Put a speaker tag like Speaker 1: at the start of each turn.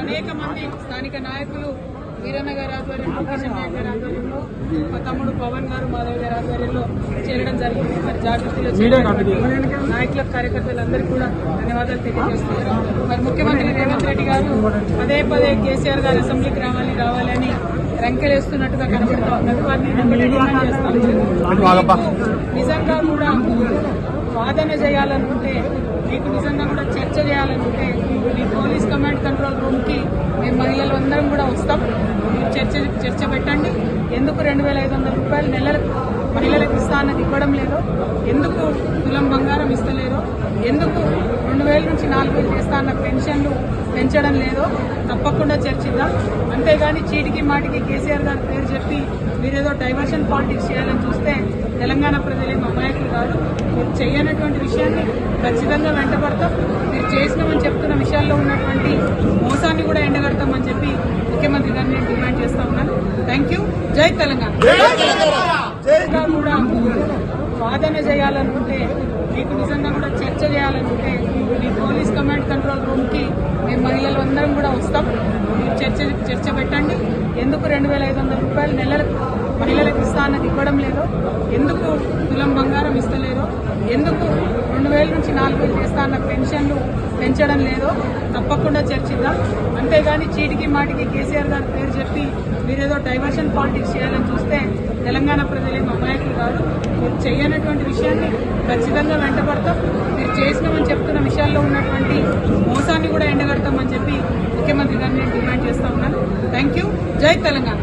Speaker 1: అనేక మంది స్థానిక నాయకులు వీరన్న గారి ఆధ్వర్యంలో కిషన్ నాయక్ గారి ఆధ్వర్యంలో మా తమ్ముడు పవన్ గారు మాధవ్ గారి ఆధ్వర్యంలో చేరడం జరిగింది మరి జాగృతిలో చేరడం నాయకులకు కార్యకర్తలందరికీ కూడా ధన్యవాదాలు. తెలియజేస్తున్నారు మరి ముఖ్యమంత్రి రేవంత్ రెడ్డి గారు పదే పదే కేసీఆర్ గారు అసెంబ్లీకి రావాలి రావాలని రంకెలేస్తున్నట్టుగా కనబడుతూ వారిని నిజంగా కూడా వాదన చేయాలనుకుంటే మీకు నిజంగా కూడా చర్చ చేయాలనుకుంటే మీ పోలీస్ కమాండ్ కంట్రోల్ రూమ్కి మేము మహిళలు అందరం కూడా వస్తాం. మీరు చర్చ చర్చ పెట్టండి. ఎందుకు రెండు వేల ఐదు వందల రూపాయలు నెలలకు మహిళలకు ఇస్తా అన్నది ఇవ్వడం లేదో. ఎందుకు తులం బంగారం ఇస్తలేదో ఎందుకు రెండు వేల నుంచి నాలుగు వేలు చేస్తా అన్న పెన్షన్లు పెంచడం లేదో? తప్పకుండా చర్చిద్దాం. అంతేగాని చీటికి మాటికి కేసీఆర్ గారి పేరు చెప్పి డైవర్షన్ పాలిటిక్స్ చేయాలని చూస్తే తెలంగాణ ప్రజలేం అమాయకులు కాదు. మీరు చేయనటువంటి విషయాన్ని ఖచ్చితంగా వెంటబడతాం. మీరు చేసినామని చెప్తున్న విషయాల్లో ఉన్నటువంటి మోసాన్ని కూడా ఎండగడతామని చెప్పి ముఖ్యమంత్రి గారిని నేను డిమాండ్ చేస్తా ఉన్నాను. థ్యాంక్ యూ జై తెలంగాణ. కూడా వాదన చేయాలనుకుంటే మీకు నిజంగా కూడా చర్చ చేయాలనుకుంటే మీ పోలీస్ కమాండ్ కంట్రోల్ రూమ్కి మేము మహిళలు అందరం కూడా వస్తాం. మీరు చర్చ చర్చ పెట్టండి. ఎందుకు రెండు వేల ఐదు వందల రూపాయలు నెలలకు మహిళలకు ఇస్తా అన్నది ఇవ్వడం లేదు ఎందుకు తులం బంగారం ఇస్తలేదో ఎందుకు రెండు వేల నుంచి నాలుగు వేలు చేస్తా అన్న పెన్షన్లు పెంచడం లేదో తప్పకుండా చర్చిద్దాం. అంతేగాని చీటికి మాటికి కేసీఆర్ గారి పేరు చెప్పి మీరేదో డైవర్షన్ పాలిటిక్స్ చేయాలని చూస్తే తెలంగాణ ప్రజలేం అమాయకులు కాదు. మీరు చేయనటువంటి విషయాన్ని ఖచ్చితంగా వెంటబడతాం మీరు చేసినామని చెప్తున్న విషయాల్లో ఉన్నటువంటి మోసాన్ని కూడా ఎండగడతామని చెప్పి ముఖ్యమంత్రి గారిని నేను డిమాండ్ చేస్తా ఉన్నాను థ్యాంక్ యూ జై తెలంగాణ.